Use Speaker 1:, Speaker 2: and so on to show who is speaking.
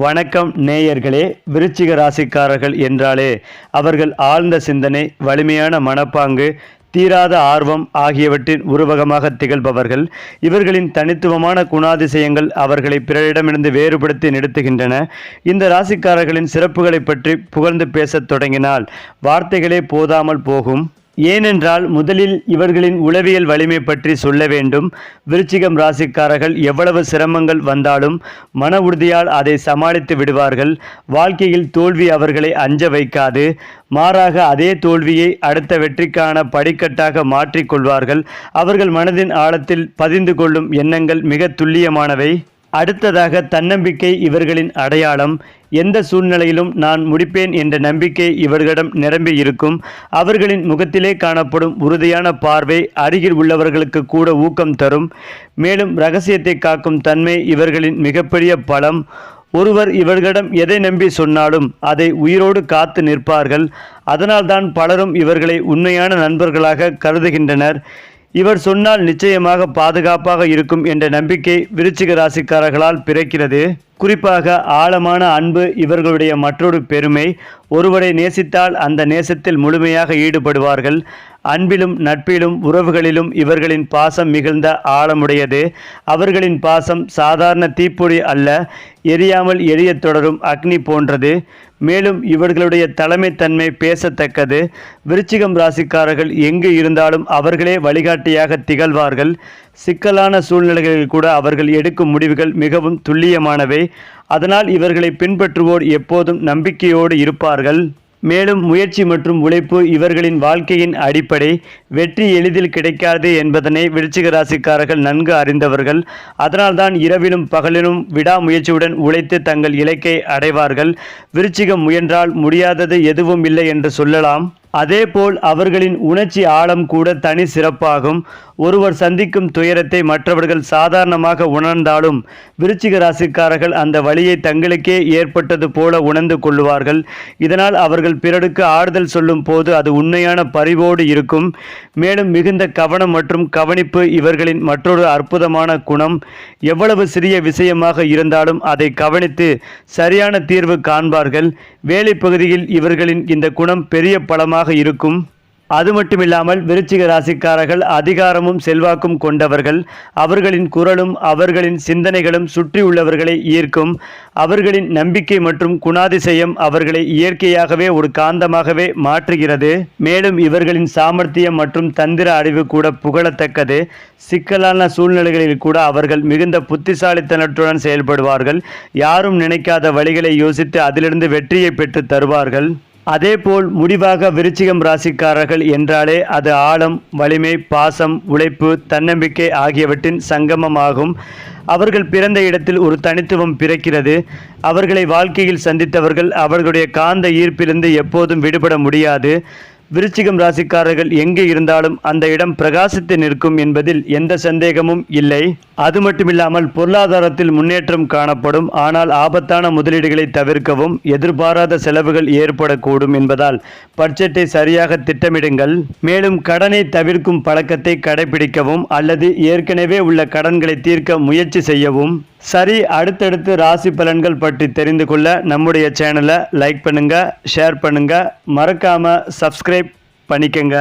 Speaker 1: வணக்கம் நேயர்களே விருச்சிக ராசிக்காரர்கள் என்றாலே அவர்கள் ஆழ்ந்த சிந்தனை வலிமையான மனப்பாங்கு தீராத ஆர்வம் ஆகியவற்றின் உருவகமாக திகழ்பவர்கள். இவர்களின் தனித்துவமான குணாதிசயங்கள் அவர்களை பிறரிடமிருந்து வேறுபடுத்தி நிறுத்துகின்றன. இந்த ராசிக்காரர்களின் சிறப்புகளை பற்றி புகழ்ந்து பேசத் தொடங்கினால் வார்த்தைகளே போதாமல் போகும். ஏனென்றால் முதலில் இவர்களின் உளவியல் வலிமை பற்றி சொல்ல வேண்டும். விருச்சிகம் ராசிக்காரர்கள் எவ்வளவு சிரமங்கள் வந்தாலும் மன உறுதியால் அதை சமாளித்து விடுவார்கள். வாழ்க்கையில் தோல்வி அவர்களை அஞ்ச வைக்காது. மாறாக அதே தோல்வியை அடுத்த வெற்றிக்கான படிக்கட்டாக மாற்றிக்கொள்வார்கள் அவர்கள் மனதின் ஆழத்தில் பதிந்து கொள்ளும் எண்ணங்கள் மிக துல்லியமானவை. அடுத்ததாக தன்னம்பிக்கை இவர்களின் அடையாளம். எந்த சூழ்நிலையிலும் நான் முடிப்பேன் என்ற நம்பிக்கை இவர்களிடம் நிரம்பி இருக்கும். அவர்களின் முகத்திலே காணப்படும் உறுதியான பார்வை அருகில் உள்ளவர்களுக்கு கூட ஊக்கம் தரும். மேலும் ரகசியத்தை காக்கும் தன்மை இவர்களின் மிகப்பெரிய பலம். ஒருவர் இவர்களிடம் எதை நம்பி சொன்னாலும் அதை உயிரோடு காத்து நிற்பார்கள். அதனால்தான் பலரும் இவர்களை உண்மையான நண்பர்களாக கருதுகின்றனர். இவர் சொன்னால் நிச்சயமாக பாதுகாப்பாக இருக்கும் என்ற நம்பிக்கை விருச்சிக ராசிக்காரர்களால் பிறக்கிறது. குறிப்பாக ஆழமான அன்பு இவர்களுடைய மற்றொரு பெருமை ஒருவரை நேசித்தால் அந்த நேசத்தில் முழுமையாக ஈடுபடுவார்கள். அன்பிலும் நட்பிலும் உறவுகளிலும் இவர்களின் பாசம் மிகுந்த ஆழமுடையது. அவர்களின் பாசம் சாதாரண தீப்பொறி அல்ல எரியாமல் எரிய தொடரும் அக்னி போன்றது. மேலும் இவர்களுடைய தலைமைத்தன்மை பேசத்தக்கது. விருச்சிகம் ராசிக்காரர்கள் எங்கு இருந்தாலும் அவர்களே வழிகாட்டியாக திகழ்வார்கள். சிக்கலான சூழ்நிலைகளில் கூட அவர்கள் எடுக்கும் முடிவுகள் மிகவும் துல்லியமானவை. அதனால் இவர்களை பின்பற்றுவோர் எப்போதும் நம்பிக்கையோடு இருப்பார்கள். மேலும் முயற்சி மற்றும் உழைப்பு இவர்களின் வாழ்க்கையின் அடிப்படை. வெற்றி எளிதில் கிடைக்காது என்பதனை விருச்சிக ராசிக்காரர்கள் நன்கு அறிந்தவர்கள். அதனால்தான் இரவிலும் பகலிலும் விடாமுயற்சியுடன் உழைத்து தங்கள் இலக்கை அடைவார்கள். விருச்சிகம் முயன்றால் முடியாதது எதுவும் இல்லை என்று சொல்லலாம். அதேபோல் அவர்களின் உணர்ச்சி ஆழம் கூட தனி சிறப்பாகும். ஒருவர் சந்திக்கும் துயரத்தை மற்றவர்கள் சாதாரணமாக உணர்ந்தாலும் விருச்சிக ராசிக்காரர்கள் அந்த வழியை தங்களுக்கே ஏற்பட்டது போல உணர்ந்து கொள்வார்கள். இதனால் அவர்கள் பிறருக்கு ஆறுதல் சொல்லும் போது அது உண்மையான பரிவோடு இருக்கும். மேலும் மிகுந்த கவனம் மற்றும் கவனிப்பு இவர்களின் மற்றொரு அற்புதமான குணம். எவ்வளவு சிறிய விஷயமாக இருந்தாலும் அதை கவனித்து சரியான தீர்வு காண்பார்கள். வேலை பகுதியில் இவர்களின் இந்த குணம் பெரிய பலமாக இருக்கும். அது மட்டுமில்லாமல் விருச்சிக ராசிக்காரர்கள் அதிகாரமும் செல்வாக்கும் கொண்டவர்கள். அவர்களின் குரலும் அவர்களின் சிந்தனைகளும் சுற்றியுள்ளவர்களை ஈர்க்கும். அவர்களின் நம்பிக்கை மற்றும் குணாதிசயம் அவர்களை இயற்கையாகவே ஒரு காந்தமாகவே மாற்றுகிறது. மேலும் இவர்களின் சாமர்த்தியம் மற்றும் தந்திர அறிவு கூட புகழத்தக்கது. சிக்கலான சூழ்நிலைகளில் கூட அவர்கள் மிகுந்த புத்திசாலித்தனத்துடன் செயல்படுவார்கள். யாரும் நினைக்காத வழிகளை யோசித்து அதிலிருந்து வெற்றியை பெற்று தருவார்கள். அதேபோல் முடிவாக விருச்சிகம் ராசிக்காரர்கள் என்றாலே அது ஆழம் வலிமை பாசம் உழைப்பு தன்னம்பிக்கை ஆகியவற்றின் சங்கமமாகும். அவர்கள் பிறந்த இடத்தில் ஒரு தனித்துவம் பிறக்கிறது. அவர்களை வாழ்க்கையில் சந்தித்தவர்கள் அவர்களுடைய காந்த ஈர்ப்பிலிருந்து எப்போதும் விடுபட முடியாது. விருச்சிகம் ராசிக்காரர்கள் எங்கே இருந்தாலும் அந்த இடம் பிரகாசித்து நிற்கும் என்பதில் எந்த சந்தேகமும் இல்லை. அது மட்டுமில்லாமல் பொருளாதாரத்தில் முன்னேற்றம் காணப்படும். ஆனால் ஆபத்தான முதலீடுகளை தவிர்க்கவும் எதிர்பாராத செலவுகள் ஏற்படக்கூடும் என்பதால் பட்ஜெட்டை சரியாக திட்டமிடுங்கள். மேலும் கடனை தவிர்க்கும் பழக்கத்தை கடைபிடிக்கவும் அல்லது ஏற்கனவே உள்ள கடன்களை தீர்க்க முயற்சி செய்யவும். சரி அடுத்தடுத்து ராசி பலன்கள் பற்றி தெரிந்து கொள்ள நம்முடைய சேனலை லைக் பண்ணுங்கள் ஷேர் பண்ணுங்கள் மறக்காமல் சப்ஸ்கிரைப் பண்ணிக்கங்க.